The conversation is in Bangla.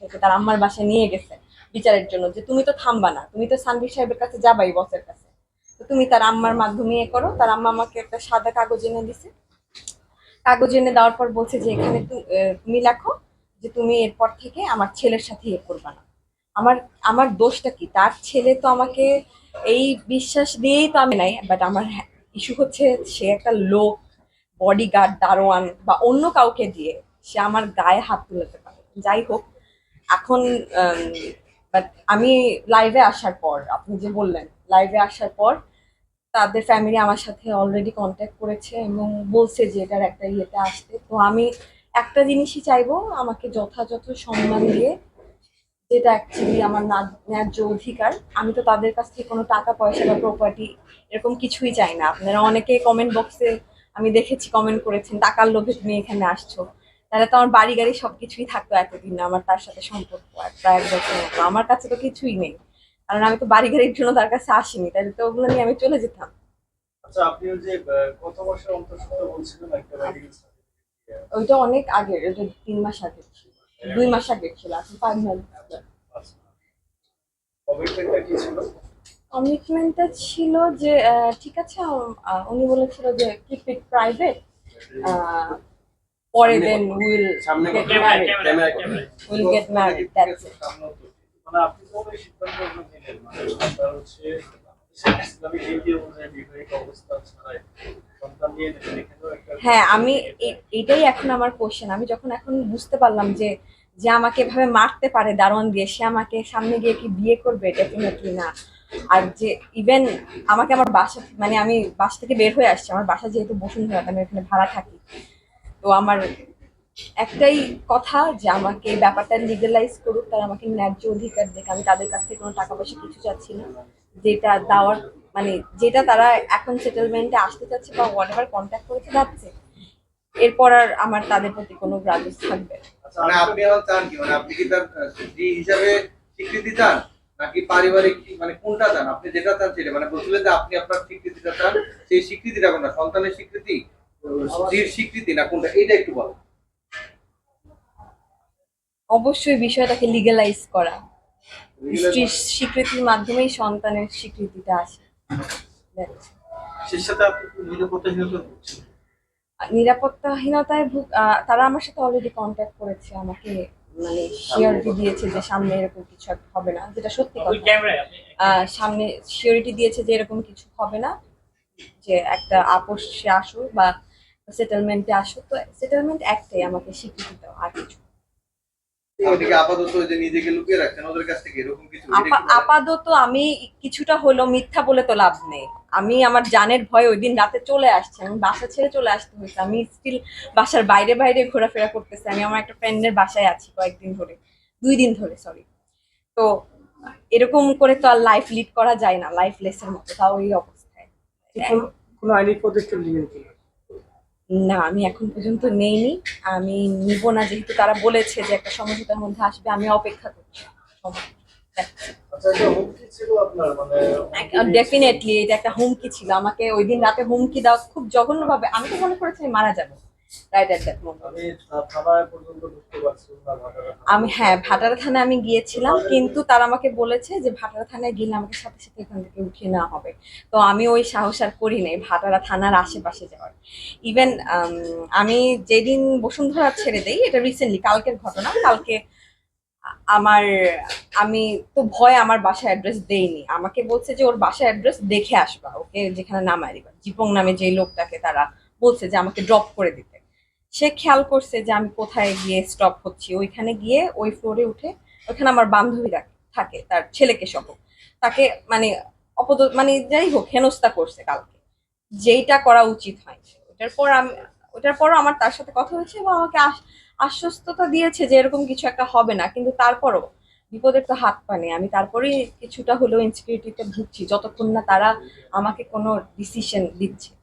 থেকে তার আম্মার বাসায় নিয়ে গেছে বিচারের জন্য যে তুমি তো থামবা না, তুমি তো সানভীর সাহেবের কাছে যাবাই বসের কাছে। তো তুমি তার আম্মার মাধ্যমে এ করো, তার আম্মা আমাকে একটা সাদা কাগজ এনে দিছে। কাগজ এনে দেওয়ার পর বলছে যে এখানে তুমি লেখো যে তুমি এরপর থেকে আমার ছেলের সাথে ইয়ে করবা না। আমার আমার দোষটা কি? তার ছেলে তো আমাকে এই বিশ্বাস দিয়েই তো আমি নাই বাট আমার ইস্যু হচ্ছে সে একটা লোক বডিগার্ড দারোয়ান বা অন্য কাউকে দিয়ে সে আমার গায়ে হাত তুলতে পারে। যাই হোক এখন বাট আমি লাইভে আসার পর, আপনি যে বললেন লাইভে আসার পর, তাদের ফ্যামিলি আমার সাথে অলরেডি কন্ট্যাক্ট করেছে এবং বলছে যে এটার একটা ইয়েতে আসতে। তো আমি একটা জিনিসই চাইব, আমাকে যথাযথ সম্মান দিয়ে, যেটা অ্যাকচুয়ালি আমার ন্যায্য অধিকার, আমি তো তাদের কাছ থেকে কোনো টাকা, পয়সা বা প্রপার্টি এরকম কিছুই চাই না। আপনারা অনেকে কমেন্ট বক্সে আমি দেখেছি কমেন্ট করেছেন, টাকার লোভে তুমি এখানে আসছো। তাহলে তো আমার বাড়ি গাড়ি সবকিছুই থাকতো এতদিন আমার তার সাথে সম্পর্ক প্রায় এক বছর মতো। আমার কাছে তো কিছুই নেই। কারণ আমি তো বাড়ি গাড়ির জন্য তার কাছে আসিনি তাহলে তো ওগুলো নিয়ে আমি চলে যেতাম। আচ্ছা আপনি যে কত মাসের অন্তঃসত্ত্বা বলছিলেন একটা ওইটা অনেক আগে ওইটা তিন মাস আগে ছিল। দুই মাস আগে ছিল এখন ফাইনাল আচ্ছা কমিটমেন্টটা ছিল? যে ঠিক আছে উনি বলেছিল যে কিপ ইট প্রাইভেট পরে then will. Will get married that's it মানে আপনি কোন সিদ্ধান্ত নিলেন? মানে আপনার হচ্ছে ইসলামিক নীতি অনুযায়ী অবস্থা ছাড়াই হ্যাঁ আমি এ- এটাই এখন আমার কোশ্চেন আমি যখন এখন বুঝতে পারলাম যে যে আমাকে এভাবে মারতে পারে দারোয়ান দিয়ে সে আমাকে সামনে গিয়ে কি বিয়ে করবে ডেফিনেটলি না আর যে ইভেন আমাকে আমার বাসা মানে আমি বাসা থেকে বের হয়ে আসছি। আমার বাসা যেহেতু বসুন্ধরা আমি এখানে ভাড়া থাকি। তো আমার একটাই কথা যে আমাকে ব্যাপারটা লিগালাইজ করুক, তারা আমাকে ন্যায্য অধিকার দেখ। আমি তাদের কাছ থেকে কোনো টাকা পয়সা কিছু চাচ্ছি না। যেটা দেওয়ার মানে যেটা তারা এখন সেটেলমেন্টে আসতে চাচ্ছে বা হোয়াট এভার কন্ট্যাক্ট করেছে যাচ্ছে এরপর আর আমার তাদের প্রতি কোনো গ্রাজেস থাকবে। আচ্ছা মানে আপনি এখন চান কি? মানে আপনি কি তার, স্ত্রী হিসাবে স্বীকৃতি চান? নাকি পারিবারিক মানে কোনটা চান? আপনি যেটা চান সেটা মানে বলছিলেন যে আপনি আপনার স্বীকৃতিটা চান, সেই স্বীকৃতিটা কোনটা? সন্তানের স্বীকৃতি? স্ত্রীর স্বীকৃতি না কোনটা এইটা একটু বলেন অবশ্যই বিষয়টাকে লিগালাইজ করা। স্ত্রীর স্বীকৃতির মাধ্যমেই সন্তানের স্বীকৃতিটা আসে। নিরাপত্তাহীনতায় ভুগ আহ, তারা আমার সাথে অলরেডি কন্ট্যাক্ট করেছে আমাকে মানে শিওরিটি দিয়েছে যে সামনে এরকম কিছু একটা হবে না যেটা সত্যি কথা। আহ, সামনে শিওরিটি দিয়েছে যে এরকম কিছু হবে না যে একটা আপোষে আসুক বা সেটেলমেন্টে আসো তো সেটেলমেন্ট একটাই আমাকে স্বীকৃতি দেওয়া আর কিছু ওইদিকে আপাতত ওই আমি কিছুটা হলো মিথ্যা বলে তো লাভ নেই। আমি আমার জানের ভয় ওই দিন রাতে চলে আসছে আমি বাসা ছেড়ে চলে আসতে হয়েছে। আমি স্টিল বাসার বাইরে বাইরে ঘোরাফেরা করতেছি। আমি আমার একটা ফ্রেন্ডের বাসায় আছি কয়েকদিন ধরে দুই দিন ধরে সরি তো এরকম করে তো আর লাইফ লিড করা যায় না লাইফ লেসের মতো তাও এই অবস্থায়। কোনো আইনি পদক্ষেপ নেবেন কিনা? না আমি এখন পর্যন্ত নেইনি। আমি নিব না যেহেতু তারা বলেছে যে একটা সমঝোতার মধ্যে আসবে আমি অপেক্ষা করছি। আচ্ছা। ডেফিনেটলি এটা একটা হুমকি ছিল। আমাকে ওই দিন রাতে হুমকি দেওয়া খুব জঘন্যভাবে আমি তো মনে করেছি মারা যাব। রাইট অ্যাট দ্যাট আমি হ্যাঁ ভাটারা থানায় আমি গিয়েছিলাম কিন্তু তারা আমাকে বলেছে যে ভাটারা থানায় গেলে আমাকে সাথে সাথে এখান থেকে উঠিয়ে নেওয়া হবে। তো আমি ওই সাহস আর করি নাই ভাটারা থানার আশেপাশে যাওয়ার। ইভেন আমি যেদিন বসুন্ধরা ছেড়ে দেই এটা রিসেন্টলি কালকের ঘটনা কালকে আমার আমি তো ভয় আমার বাসায় অ্যাড্রেস দেইনি। আমাকে বলছে যে ওর বাসায় অ্যাড্রেস দেখে আসবা ওকে যেখানে নামায় দিবা জিপং নামে যেই লোকটাকে তারা বলছে যে আমাকে ড্রপ করে দিতে। সে খেয়াল করছে যে আমি কোথায় গিয়ে স্টপ হচ্ছি। ওইখানে গিয়ে ওই ফ্লোরে উঠে ওইখানে আমার বান্ধবীরা থাকে তার ছেলেকে সহ। তাকে মানে অপদ মানে যাই হোক, হেনস্থা করছে কালকে। যেইটা করা উচিত হয়। ওটার পর আমি ওটার পরও আমার তার সাথে কথা হয়েছে এবং আমাকে আশ- আশ্বস্ততা দিয়েছে যে এরকম কিছু একটা হবে না। কিন্তু তারপরও বিপদের তো হাত পানে আমি তারপরেই কিছুটা হলেও ইনসিকিউরিটিতে ভুগছি, যতক্ষণ না তারা আমাকে কোনো ডিসিশন দিচ্ছে।